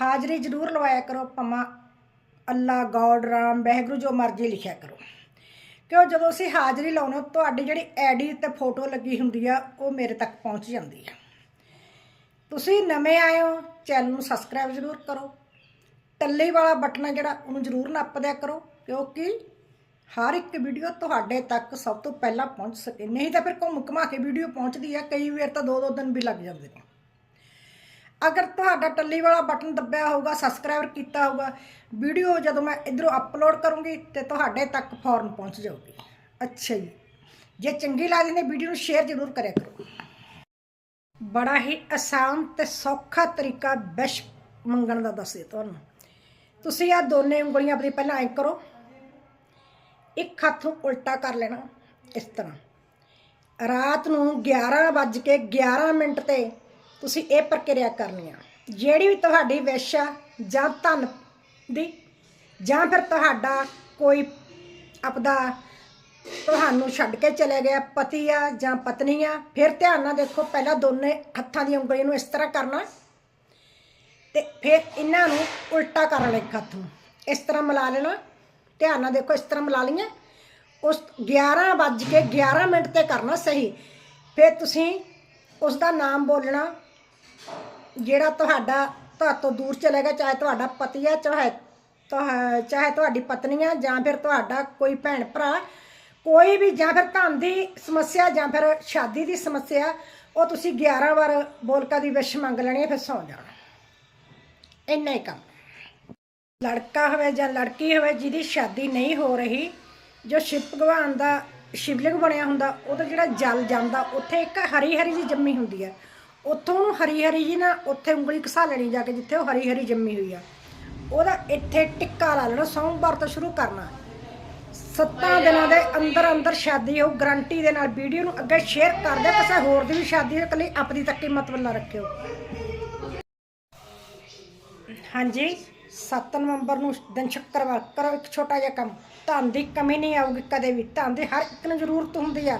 ਹਾਜ਼ਰੀ ਜ਼ਰੂਰ ਲਵਾਇਆ ਕਰੋ ਪਮਾ ਅੱਲਾ ਗੋਡ, ਰਾਮ, ਵਾਹਿਗੁਰੂ, ਜੋ ਮਰਜ਼ੀ ਲਿਖਿਆ ਕਰੋ। ਕਿਉਂ? ਜਦੋਂ ਅਸੀਂ ਹਾਜ਼ਰੀ ਲਾਉਣਾ ਤੁਹਾਡੀ ਜਿਹੜੀ ਐਡੀ ਤੇ ਫੋਟੋ ਲੱਗੀ ਹੁੰਦੀ ਆ, ਉਹ ਮੇਰੇ ਤੱਕ ਪਹੁੰਚ ਜਾਂਦੀ ਆ। ਤੁਸੀਂ ਨਵੇਂ ਆਏ ਹੋ, ਚੈਨਲ ਨੂੰ ਸਬਸਕ੍ਰਾਈਬ ਜ਼ਰੂਰ ਕਰੋ। ਟੱਲੇ ਵਾਲਾ ਬਟਨ ਆ ਜਿਹੜਾ, ਉਹਨੂੰ ਜ਼ਰੂਰ ਨੱਪ ਦਿਆ ਕਰੋ, ਕਿਉਂਕਿ ਹਰ ਇੱਕ ਵੀਡੀਓ ਤੁਹਾਡੇ ਤੱਕ ਸਭ ਤੋਂ ਪਹਿਲਾਂ ਪਹੁੰਚ ਸਕੇ। ਨਹੀਂ ਤਾਂ ਫਿਰ ਘੁੰਮ ਘਮਾ ਕੇ ਵੀਡੀਓ ਪਹੁੰਚਦੀ ਆ, ਕਈ ਵਾਰ ਤਾਂ ਦੋ ਦੋ ਦਿਨ ਵੀ ਲੱਗ ਜਾਂਦੇ ਨੇ। ਅਗਰ ਤੁਹਾਡਾ ਟੱਲੀ ਵਾਲਾ ਬਟਨ ਦੱਬਿਆ ਹੋਊਗਾ ਸਬਸਕ੍ਰਾਈਬ ਕੀਤਾ ਹੋਊਗਾ ਵੀਡੀਓ ਜਦੋਂ ਮੈਂ ਇਧਰੋਂ ਅਪਲੋਡ ਕਰੂੰਗੀ ਤੇ ਤੁਹਾਡੇ ਤੱਕ ਫੌਰਨ ਪਹੁੰਚ ਜਾਊਗੀ। ਅੱਛਾ ਜੀ। ਜੇ ਚੰਗੀ ਲੱਗਦੀ ਨੇ ਵੀਡੀਓ ਨੂੰ ਸ਼ੇਅਰ ਜ਼ਰੂਰ ਕਰਿਆ ਕਰੋ। ਬੜਾ ਹੀ ਆਸਾਨ ਤੇ ਸੌਖਾ ਤਰੀਕਾ ਵਿਸ਼ ਮੰਗਣ ਦਾ ਦੱਸੇ ਤੁਹਾਨੂੰ। ਤੁਸੀਂ ਆ ਦੋਨੇ ਉਂਗਲੀਆਂ ਆਪਣੀ ਪਹਿਲਾਂ ਐ ਕਰੋ। ਇੱਕ ਹੱਥ ਨੂੰ ਉਲਟਾ ਕਰ ਲੈਣਾ, ਇਸ ਤਰ੍ਹਾਂ। ਰਾਤ ਨੂੰ 11 ਵੱਜ ਕੇ 11 ਮਿੰਟ ਤੇ ਤੁਸੀਂ ਇਹ ਪ੍ਰਕਿਰਿਆ ਕਰਨੀ ਆ। ਜਿਹੜੀ ਵੀ ਤੁਹਾਡੀ ਵਿਸ਼ ਆ, ਜਾਂ ਧਨ ਦੀ, ਜਾਂ ਫਿਰ ਤੁਹਾਡਾ ਕੋਈ ਆਪਦਾ ਤੁਹਾਨੂੰ ਛੱਡ ਕੇ ਚਲੇ ਗਿਆ ਪਤੀ ਆ ਜਾਂ ਪਤਨੀ ਆ, ਫਿਰ ਧਿਆਨ ਨਾਲ ਦੇਖੋ ਪਹਿਲਾਂ ਦੋਨੇ ਹੱਥਾਂ ਦੀ ਉਂਗਲੀ ਨੂੰ ਇਸ ਤਰ੍ਹਾਂ ਕਰਨਾ ਤੇ ਫਿਰ ਇਹਨਾਂ ਨੂੰ ਉਲਟਾ ਕਰ ਲੈਣਾ ਇੱਕ ਹੱਥ ਨੂੰ। ਇਸ ਤਰ੍ਹਾਂ ਮਿਲਾ ਲੈਣਾ। ਧਿਆਨ ਨਾਲ ਦੇਖੋ ਇਸ ਤਰ੍ਹਾਂ ਮਿਲਾ ਲਈਆਂ। ਉਸ 11 ਵੱਜ ਕੇ 11 ਮਿੰਟ ਤੇ ਕਰਨਾ ਸਹੀ। ਫਿਰ ਤੁਸੀਂ ਉਸ ਦਾ ਨਾਮ ਬੋਲਣਾ ਜਿਹੜਾ ਤੁਹਾਡਾ ਤੁਹਾਤੋਂ ਦੂਰ ਚਲੇ ਗਿਆ ਚਾਹੇ ਤੁਹਾਡਾ ਪਤੀ ਹੈ ਚਾਹੇ ਤੁਹਾ- ਚਾਹੇ ਤੁਹਾਡੀ ਪਤਨੀ ਹੈ ਜਾਂ ਫਿਰ ਤੁਹਾਡਾ ਕੋਈ ਭੈਣ ਭਰਾ, ਕੋਈ ਵੀ ਜਾਂ ਫਿਰ ਧਨ ਦੀ ਸਮੱਸਿਆ ਜਾਂ ਫਿਰ ਸ਼ਾਦੀ ਦੀ ਸਮੱਸਿਆ, ਉਹ ਤੁਸੀਂ 11 ਵਾਰ ਬੋਲਕਾ ਦੀ ਵਿਸ਼ ਮੰਗ ਲੈਣੀ ਹੈ, ਫਿਰ ਸੌ ਜਾਣਾ। ਇੰਨਾ ਹੀ ਕੰਮ। ਲੜਕਾ ਹੋਵੇ ਜਾਂ ਲੜਕੀ ਹੋਵੇ, ਜਿਹਦੀ ਸ਼ਾਦੀ ਨਹੀਂ ਹੋ ਰਹੀ, ਜੋ ਸ਼ਿਵ ਭਗਵਾਨ ਦਾ ਸ਼ਿਵਲਿੰਗ ਬਣਿਆ ਹੁੰਦਾ, ਉਹਦਾ ਜਿਹੜਾ ਜਲ ਜਾਂਦਾ, ਉੱਥੇ ਇੱਕ ਹਰੀ ਹਰੀ ਜੀ ਜੰਮੀ ਹੁੰਦੀ ਹੈ। ਉੱਥੋਂ ਉਹਨੂੰ ਹਰੀ ਹਰੀ ਜੀ ਨਾ ਉੱਥੇ ਉਂਗਲੀ ਘਸਾ ਲੈਣੀ ਜਾ ਕੇ ਜਿੱਥੇ ਉਹ ਹਰੀ ਹਰੀ ਜੰਮੀ ਹੋਈ ਆ। ਉਹਦਾ ਇੱਥੇ ਟਿੱਕਾ ਲਾ ਲੈਣਾ ਸੋਮਵਾਰ ਤੋਂ ਸ਼ੁਰੂ ਕਰਨਾ। ਸੱਤਾਂ ਦਿਨਾਂ ਦੇ ਅੰਦਰ ਅੰਦਰ ਸ਼ਾਦੀ ਹੋ ਗਰੰਟੀ ਦੇ ਨਾਲ ਵੀਡੀਓ ਨੂੰ ਅੱਗੇ ਸ਼ੇਅਰ ਕਰ ਦਿਓ ਕਿਸੇ ਹੋਰ ਦੀ ਵੀ ਸ਼ਾਦੀ ਹੋ ਇਕੱਲੀ ਆਪਣੀ ਤੱਕ ਹੀ ਮਤਲਬ ਨਾ ਰੱਖਿਓ। ਹਾਂਜੀ 7 ਨਵੰਬਰ ਨੂੰ ਦਿਨ ਸ਼ੁੱਕਰਵਾਰ ਕਰੋ ਇੱਕ ਛੋਟਾ ਜਿਹਾ ਕੰਮ। ਧਨ ਦੀ ਕਮੀ ਨਹੀਂ ਆਊਗੀ ਕਦੇ ਵੀ। ਧਨ ਦੀ ਹਰ ਇੱਕ ਨੂੰ ਜ਼ਰੂਰਤ ਹੁੰਦੀ ਆ।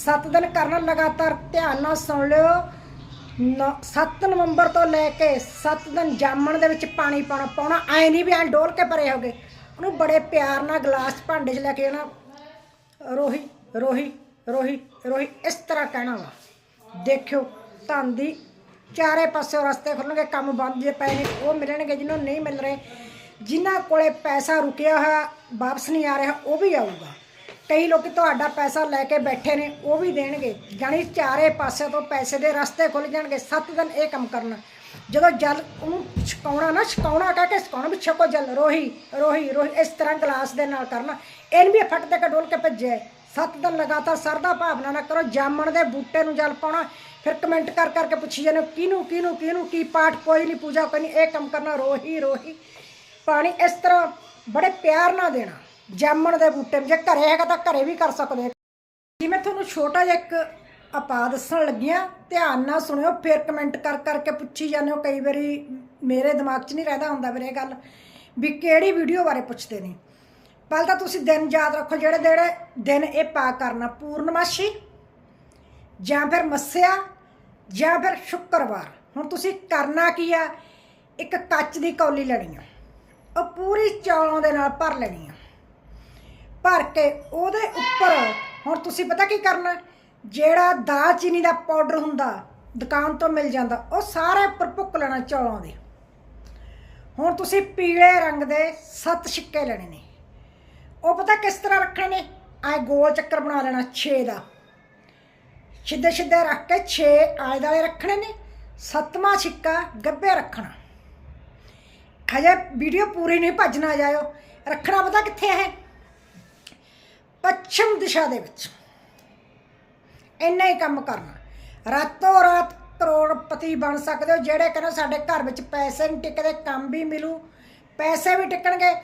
7 ਦਿਨ ਕਰਨਾ ਲਗਾਤਾਰ ਧਿਆਨ ਨਾਲ ਸੁਣ ਲਿਓ। 7 ਨਵੰਬਰ ਤੋਂ ਲੈ ਕੇ 7 ਦਿਨ ਜਾਮਣ ਦੇ ਵਿੱਚ ਪਾਣੀ ਪਾਉਣਾ ਪਾਉਣਾ, ਐ ਨਹੀਂ ਵੀ ਐ ਡੋਲ ਕੇ ਭਰੇ ਹੋਗੇ ਉਹਨੂੰ ਬੜੇ ਪਿਆਰ ਨਾਲ ਗਲਾਸ ਭਾਂਡੇ 'ਚ ਲੈ ਕੇ ਆਣਾ ਰੋਹੀ ਰੋਹੀ ਰੋਹੀ ਰੋਹੀ, ਇਸ ਤਰ੍ਹਾਂ ਕਹਿਣਾ ਵਾ। ਦੇਖਿਓ, ਧਨ ਦੀ ਚਾਰੇ ਪਾਸੇ ਰਸਤੇ ਖੁੱਲਣਗੇ ਕੰਮ ਬੰਦ ਜੇ ਪਏ ਨੇ, ਉਹ ਮਿਲਣਗੇ ਜਿਹਨੂੰ ਨਹੀਂ ਮਿਲ ਰਹੇ। ਜਿਨ੍ਹਾਂ ਕੋਲੇ ਪੈਸਾ ਰੁਕਿਆ ਹੋਇਆ, ਵਾਪਸ ਨਹੀਂ ਆ ਰਿਹਾ, ਉਹ ਵੀ ਆਊਗਾ। ਕਈ ਲੋਕ ਤੁਹਾਡਾ ਪੈਸਾ ਲੈ ਕੇ ਬੈਠੇ ਨੇ ਉਹ ਵੀ ਦੇਣਗੇ। ਜਾਣੀ ਚਾਰੇ ਪਾਸੇ ਤੋਂ ਪੈਸੇ ਦੇ ਰਸਤੇ ਖੁੱਲ ਜਾਣਗੇ। ਸੱਤ ਦਿਨ ਇਹ ਕੰਮ ਕਰਨਾ। ਜਦੋਂ ਜਲ ਉਹਨੂੰ ਛਕਾਉਣਾ ਨਾ ਛਕਾਉਣਾ ਕਹਿ ਕੇ ਛਕਾਉਣਾ ਵੀ ਛਕੋ ਜਲ ਰੋਹੀ ਰੋਹੀ ਰੋਹੀ ਇਸ ਤਰ੍ਹਾਂ ਗਲਾਸ ਦੇ ਨਾਲ ਕਰਨਾ। ਇਹਨ ਵੀ ਫਟ ਦੇ ਕੇ ਡੋਲ ਕੇ ਭੱਜੇ ਸੱਤ ਦਿਨ ਲਗਾਤਾਰ ਸਰਦਾ ਭਾਵਨਾ ਨਾ ਕਰੋ ਜਾਮਣ ਦੇ ਬੂਟੇ ਨੂੰ ਜਲ ਪਾਉਣਾ। ਫਿਰ ਕਮੈਂਟ ਕਰ ਕਰਕੇ ਪੁੱਛੀ ਜਾਂਦੇ ਹੋ, ਕਿਹਨੂੰ ਕਿਹਨੂੰ ਕਿਹਨੂੰ ਕੀ ਪਾਠ ਕੋਈ ਨਹੀਂ ਪੂਜਾ ਕੋਈ ਨਹੀਂ ਇਹ ਕੰਮ ਕਰਨਾ ਰੋਹੀ ਰੋਹੀ। ਪਾਣੀ ਇਸ ਤਰ੍ਹਾਂ ਬੜੇ ਪਿਆਰ ਨਾਲ ਦੇਣਾ। ਜਾਮਣ ਦੇ ਬੂਟੇ ਨੂੰ, ਜੇ ਘਰੇ ਹੈਗਾ ਤਾਂ ਘਰੇ ਵੀ ਕਰ ਸਕਦੇ ਹੋ। ਜੀ, ਮੈਂ ਤੁਹਾਨੂੰ ਛੋਟਾ ਜਿਹਾ ਇੱਕ ਆਪਾ ਦੱਸਣ ਲੱਗਿਆ ਧਿਆਨ ਨਾਲ ਸੁਣਿਓ, ਫਿਰ ਕਮੈਂਟ ਕਰ ਕਰਕੇ ਪੁੱਛੀ ਜਾਂਦੇ ਹੋ। ਕਈ ਵਾਰੀ ਮੇਰੇ ਦਿਮਾਗ 'ਚ ਨਹੀਂ ਰਹਿਦਾ ਹੁੰਦਾ ਵੀਰੇ ਇਹ ਗੱਲ, ਵੀ ਕਿਹੜੀ ਵੀਡੀਓ ਬਾਰੇ ਪੁੱਛਦੇ ਨੇ। ਪਹਿਲਾਂ ਤਾਂ ਤੁਸੀਂ ਦਿਨ ਯਾਦ ਰੱਖੋ, ਜਿਹੜੇ ਜਿਹੜੇ ਦਿਨ ਇਹ ਪਾ ਕਰਨਾ, ਪੂਰਨਮਾਸ਼ੀ, ਜਾਂ ਫਿਰ ਮੱਸਿਆ, ਜਾਂ ਫਿਰ ਸ਼ੁੱਕਰਵਾਰ। ਹੁਣ ਤੁਸੀਂ ਕਰਨਾ ਕੀ ਆ? ਇੱਕ ਕੱਚ ਦੀ ਕੌਲੀ ਲੈਣੀ ਆ। ਉਹ ਪੂਰੀ ਚੌਲੋਂ ਦੇ ਨਾਲ ਭਰ ਲੈਣੀ ਆ। ਭਰ ਕੇ ਉਹਦੇ ਉੱਪਰ। ਹੁਣ ਤੁਸੀਂ ਪਤਾ ਕੀ ਕਰਨਾ? ਜਿਹੜਾ ਦਾਲਚੀਨੀ ਦਾ ਪਾਊਡਰ ਹੁੰਦਾ, ਦੁਕਾਨ ਤੋਂ ਮਿਲ ਜਾਂਦਾ, ਉਹ ਸਾਰੇ ਉੱਪਰ ਭੁੱਕ ਲੈਣਾ ਚੌਲਾਂ ਦੇ। ਹੁਣ ਤੁਸੀਂ ਪੀਲੇ ਰੰਗ ਦੇ ਸੱਤ ਛਿੱਕੇ ਲੈਣੇ ਨੇ। ਉਹ ਪਤਾ ਕਿਸ ਤਰ੍ਹਾਂ ਰੱਖਣੇ ਨੇ? ਆਏ ਗੋਲ ਚੱਕਰ ਬਣਾ ਲੈਣਾ 6 ਦਾ। ਸਿੱਧੇ ਸਿੱਧੇ ਰੱਖ ਕੇ 6 ਆਲੇ ਦਾਲੇ ਰੱਖਣੇ ਨੇ। ਸੱਤਵਾਂ ਛਿੱਕਾ ਗੱਬੇ ਰੱਖਣਾ। ਹਜੇ ਵੀਡੀਓ ਪੂਰੀ ਨਹੀਂ ਭੱਜਣਾ, ਜਾਇਓ। ਰੱਖਣਾ ਪਤਾ ਕਿੱਥੇ ਹੈ ਪੱਛਮ ਦਿਸ਼ਾ ਦੇ ਵਿੱਚ। ਇੰਨਾ ਹੀ ਕੰਮ ਕਰਨਾ। ਰਾਤੋਂ ਰਾਤ ਕਰੋੜਪਤੀ ਬਣ ਸਕਦੇ ਹੋ, ਜਿਹੜੇ ਕਹਿੰਦੇ ਸਾਡੇ ਘਰ ਵਿੱਚ ਪੈਸੇ ਨਹੀਂ ਟਿਕਦੇ, ਕੰਮ ਵੀ ਮਿਲੂ, ਪੈਸੇ ਵੀ ਟਿਕਣਗੇ।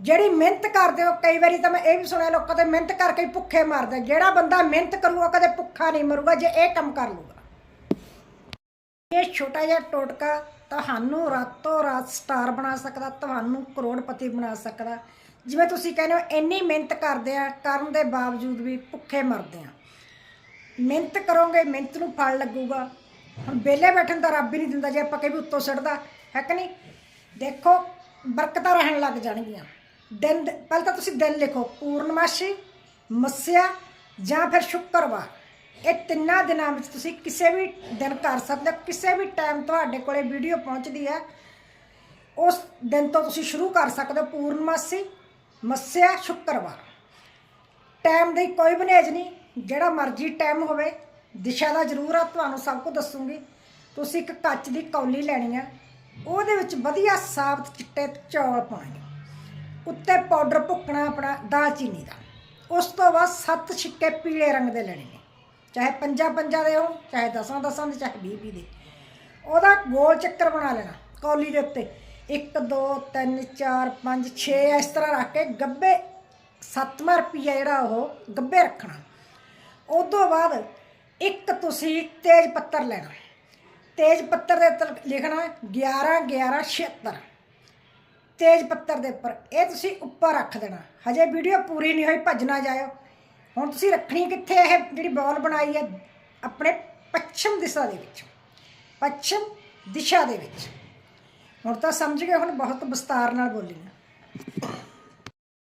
ਜਿਹੜੀ ਮਿਹਨਤ ਕਰਦੇ ਹੋ, ਕਈ ਵਾਰੀ ਤਾਂ ਮੈਂ ਇਹ ਵੀ ਸੁਣਿਆ ਲੋਕਾਂ ਤੇ ਮਿਹਨਤ ਕਰਕੇ ਭੁੱਖੇ ਮਰਦੇ। ਜਿਹੜਾ ਬੰਦਾ ਮਿਹਨਤ ਕਰੂਗਾ, ਕਦੇ ਭੁੱਖਾ ਨਹੀਂ ਮਰੂਗਾ, ਜੇ ਇਹ ਕੰਮ ਕਰ ਲੂਗਾ ਇਹ ਛੋਟਾ ਜਿਹਾ ਟੋਟਕਾ ਤੁਹਾਨੂੰ ਰਾਤੋਂ ਰਾਤ ਸਟਾਰ ਬਣਾ ਸਕਦਾ, ਤੁਹਾਨੂੰ ਕਰੋੜਪਤੀ ਬਣਾ ਸਕਦਾ। ਜਿਵੇਂ ਤੁਸੀਂ ਕਹਿੰਦੇ ਹੋ, ਇੰਨੀ ਮਿਹਨਤ ਕਰਦੇ ਆ, ਕਰਨ ਦੇ ਬਾਵਜੂਦ ਵੀ ਭੁੱਖੇ ਮਰਦੇ ਆ। ਮਿਹਨਤ ਕਰੋਗੇ, ਮਿਹਨਤ ਨੂੰ ਫਲ ਲੱਗੂਗਾ। ਹੁਣ ਵਿਹਲੇ ਬੈਠਣ ਦਾ ਰੱਬ ਹੀ ਨਹੀਂ ਦਿੰਦਾ, ਜੇ ਆਪਾਂ ਕਹੇ ਵੀ ਉੱਤੋਂ ਸੜਦਾ, ਹੈ ਕਿ ਨਹੀਂ? ਦੇਖੋ, ਬਰਕਤਾਂ ਰਹਿਣ ਲੱਗ ਜਾਣਗੀਆਂ। ਦਿਨ ਪਹਿਲਾਂ ਤਾਂ ਤੁਸੀਂ ਦਿਨ ਲਿਖੋ, ਪੂਰਨਮਾਸ਼ੀ, ਮੱਸਿਆ ਜਾਂ ਫਿਰ ਸ਼ੁੱਕਰਵਾਰ। ਇਹ ਤਿੰਨਾਂ ਦਿਨਾਂ ਵਿੱਚ ਤੁਸੀਂ ਕਿਸੇ ਵੀ ਦਿਨ ਕਰ ਸਕਦੇ ਹੋ। ਕਿਸੇ ਵੀ ਟਾਈਮ ਤੁਹਾਡੇ ਕੋਲੇ ਵੀਡੀਓ ਪਹੁੰਚਦੀ ਹੈ। ਉਸ ਦਿਨ ਤੋਂ ਤੁਸੀਂ ਸ਼ੁਰੂ ਕਰ ਸਕਦੇ ਹੋ ਪੂਰਨਮਾਸੀ, ਮੱਸਿਆ, ਸ਼ੁੱਕਰਵਾਰ। ਟਾਈਮ ਦੀ ਕੋਈ ਬਨੇਜ ਨਹੀਂ। ਜਿਹੜਾ ਮਰਜ਼ੀ ਟਾਈਮ ਹੋਵੇ, ਦਿਸ਼ਾ ਦਾ ਜ਼ਰੂਰ ਆ, ਤੁਹਾਨੂੰ ਸਭ ਕੁਝ ਦੱਸੂਗੀ। ਤੁਸੀਂ ਇੱਕ ਕੱਚ ਦੀ ਕੌਲੀ ਲੈਣੀ ਆ ਉਹਦੇ ਵਿੱਚ ਵਧੀਆ ਸਾਬਤ ਚਿੱਟੇ ਚੌਲ ਪਾਉਣੇ। ਉੱਤੇ ਪਾਊਡਰ ਭੁੱਕਣਾ ਆਪਣਾ ਦਾਲਚੀਨੀ ਦਾ। ਉਸ ਤੋਂ ਬਾਅਦ ਸੱਤ ਛਿੱਕੇ ਪੀਲੇ ਰੰਗ ਦੇ ਲੈਣੇ ਨੇ। ਚਾਹੇ ਪੰਜਾਂ ਪੰਜਾਂ ਦੇ ਹੋ ਚਾਹੇ ਦਸਾਂ ਦਸਾਂ ਦੇ, ਚਾਹੇ 20 20 ਦੇ। ਉਹਦਾ ਗੋਲ ਚੱਕਰ ਬਣਾ ਲੈਣਾ, ਕੌਲੀ ਦੇ ਉੱਤੇ। 1 2 3 4 5 6 ਇਸ ਤਰ੍ਹਾਂ ਰੱਖ ਕੇ ਗੱਬੇ, ਸੱਤਵਾਂ ਰੁਪਈਆ ਜਿਹੜਾ ਉਹ ਗੱਬੇ ਰੱਖਣਾ। ਉਸ ਤੋਂ ਬਾਅਦ ਇੱਕ ਤੁਸੀਂ ਤੇਜ ਪੱਤਰ ਲੈਣਾ। ਤੇਜ ਪੱਤਰ ਦੇ ਉੱਤੇ ਲਿਖਣਾ 11 11 76 ਤੇਜ ਪੱਤਰ ਦੇ ਉੱਪਰ, ਇਹ ਤੁਸੀਂ ਉੱਪਰ ਰੱਖ ਦੇਣਾ। ਹਜੇ ਵੀਡੀਓ ਪੂਰੀ ਨਹੀਂ ਹੋਈ ਭੱਜਣਾ ਜਾਇਓ। ਹੁਣ ਤੁਸੀਂ ਰੱਖਣੀ ਕਿੱਥੇ ਇਹ ਜਿਹੜੀ ਬਾਲ ਬਣਾਈ ਹੈ ਆਪਣੇ ਪੱਛਮ ਦਿਸ਼ਾ ਦੇ ਵਿੱਚ, ਪੱਛਮ ਦਿਸ਼ਾ ਦੇ ਵਿੱਚ। ਹੁਣ ਤਾਂ ਸਮਝ ਗਏ, ਹੁਣ ਬਹੁਤ ਵਿਸਤਾਰ ਨਾਲ ਬੋਲੀ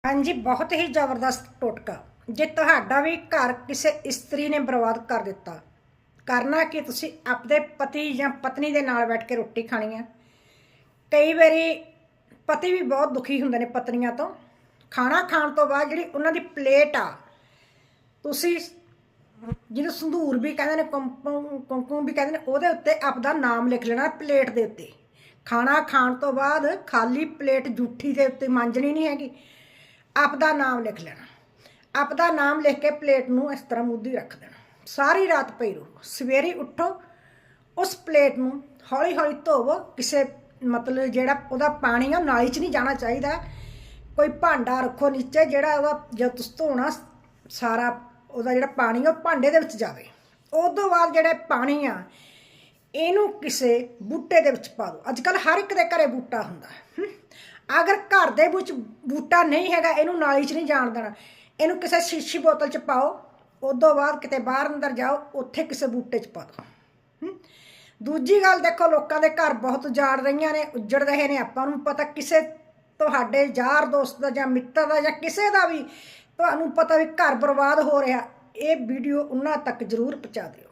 ਹਾਂਜੀ, ਬਹੁਤ ਹੀ ਜ਼ਬਰਦਸਤ ਟੋਟਕਾ। ਜੇ ਤੁਹਾਡਾ ਵੀ ਘਰ ਕਿਸੇ ਇਸਤਰੀ ਨੇ ਬਰਬਾਦ ਕਰ ਦਿੱਤਾ, ਕਰਨਾ ਕਿ ਤੁਸੀਂ? ਆਪਦੇ ਪਤੀ ਜਾਂ ਪਤਨੀ ਦੇ ਨਾਲ ਬੈਠ ਕੇ ਰੋਟੀ ਖਾਣੀ ਹੈ। ਕਈ ਵਾਰੀ ਪਤੀ ਵੀ ਬਹੁਤ ਦੁਖੀ ਹੁੰਦੇ ਨੇ ਪਤਨੀਆਂ ਤੋਂ। ਖਾਣਾ ਖਾਣ ਤੋਂ ਬਾਅਦ ਜਿਹੜੀ ਉਹਨਾਂ ਦੀ ਪਲੇਟ ਆ ਤੁਸੀਂ ਜਿਹਨੂੰ ਸੰਧੂਰ ਵੀ ਕਹਿੰਦੇ ਨੇ ਕੁੰਕੁਮ ਕੁੰਕੁਮ ਵੀ ਕਹਿੰਦੇ ਨੇ, ਉਹਦੇ ਉੱਤੇ ਆਪਦਾ ਨਾਮ ਲਿਖ ਲੈਣਾ ਪਲੇਟ ਦੇ ਉੱਤੇ। ਖਾਣਾ ਖਾਣ ਤੋਂ ਬਾਅਦ ਖਾਲੀ ਪਲੇਟ ਜੂਠੀ ਦੇ ਉੱਤੇ ਮਾਂਜਣੀ ਨਹੀਂ ਹੈਗੀ। ਆਪਦਾ ਨਾਮ ਲਿਖ ਲੈਣਾ। ਆਪਦਾ ਨਾਮ ਲਿਖ ਕੇ ਪਲੇਟ ਨੂੰ ਇਸ ਤਰ੍ਹਾਂ ਮੁੱਦੀ ਰੱਖ ਦੇਣਾ। ਸਾਰੀ ਰਾਤ ਪਈ ਰਹੋ। ਸਵੇਰੇ ਉੱਠੋ, ਉਸ ਪਲੇਟ ਨੂੰ ਹੌਲੀ ਹੌਲੀ ਧੋਵੋ। ਕਿਸੇ ਮਤਲਬ ਜਿਹੜਾ ਉਹਦਾ ਪਾਣੀ ਆ, ਉਹ ਨਾਲੀ 'ਚ ਨਹੀਂ ਜਾਣਾ ਚਾਹੀਦਾ। ਕੋਈ ਭਾਂਡਾ ਰੱਖੋ ਨੀਚੇ, ਜਿਹੜਾ ਉਹਦਾ ਜਦ ਤੁਸੀਂ ਧੋਣਾ, ਸਾਰਾ ਉਹਦਾ ਜਿਹੜਾ ਪਾਣੀ ਆ, ਉਹ ਭਾਂਡੇ ਦੇ ਵਿੱਚ ਜਾਵੇ। ਉਸ ਤੋਂ ਬਾਅਦ ਜਿਹੜਾ ਪਾਣੀ ਆ, ਇਹਨੂੰ ਕਿਸੇ ਬੂਟੇ ਦੇ ਵਿੱਚ ਪਾ ਦਿਓ। ਅੱਜ ਕੱਲ ਹਰ ਇੱਕ ਦੇ ਘਰੇ ਬੂਟਾ ਹੁੰਦਾ ਅਗਰ ਘਰ ਦੇ ਵਿੱਚ ਬੂਟਾ ਨਹੀਂ ਹੈਗਾ, ਇਹਨੂੰ ਨਾਲੀ 'ਚ ਨਹੀਂ ਜਾਣ ਦੇਣਾ। ਇਹਨੂੰ ਕਿਸੇ ਸ਼ੀਸ਼ੀ ਬੋਤਲ 'ਚ ਪਾਓ। ਉਸ ਤੋਂ ਬਾਅਦ ਕਿਤੇ ਬਾਹਰ ਅੰਦਰ ਜਾਓ, ਉੱਥੇ ਕਿਸੇ ਬੂਟੇ 'ਚ ਪਾ ਦਿਓ ਦੂਜੀ ਗੱਲ ਦੇਖੋ, ਲੋਕਾਂ ਦੇ ਘਰ ਬਹੁਤ ਉਜਾੜ ਰਹੀਆਂ ਨੇ, ਉੱਜੜ ਰਹੇ ਨੇ। ਆਪਾਂ ਨੂੰ ਪਤਾ ਕਿਸੇ ਤੁਹਾਡੇ ਯਾਰ ਦੋਸਤ ਦਾ ਜਾਂ ਮਿੱਤਰ ਦਾ ਜਾਂ ਕਿਸੇ ਦਾ ਵੀ ਤੁਹਾਨੂੰ ਪਤਾ ਵੀ ਘਰ ਬਰਬਾਦ ਹੋ ਰਿਹਾ ਇਹ ਵੀਡੀਓ ਉਹਨਾਂ ਤੱਕ ਜ਼ਰੂਰ ਪਹੁੰਚਾ ਦਿਓ।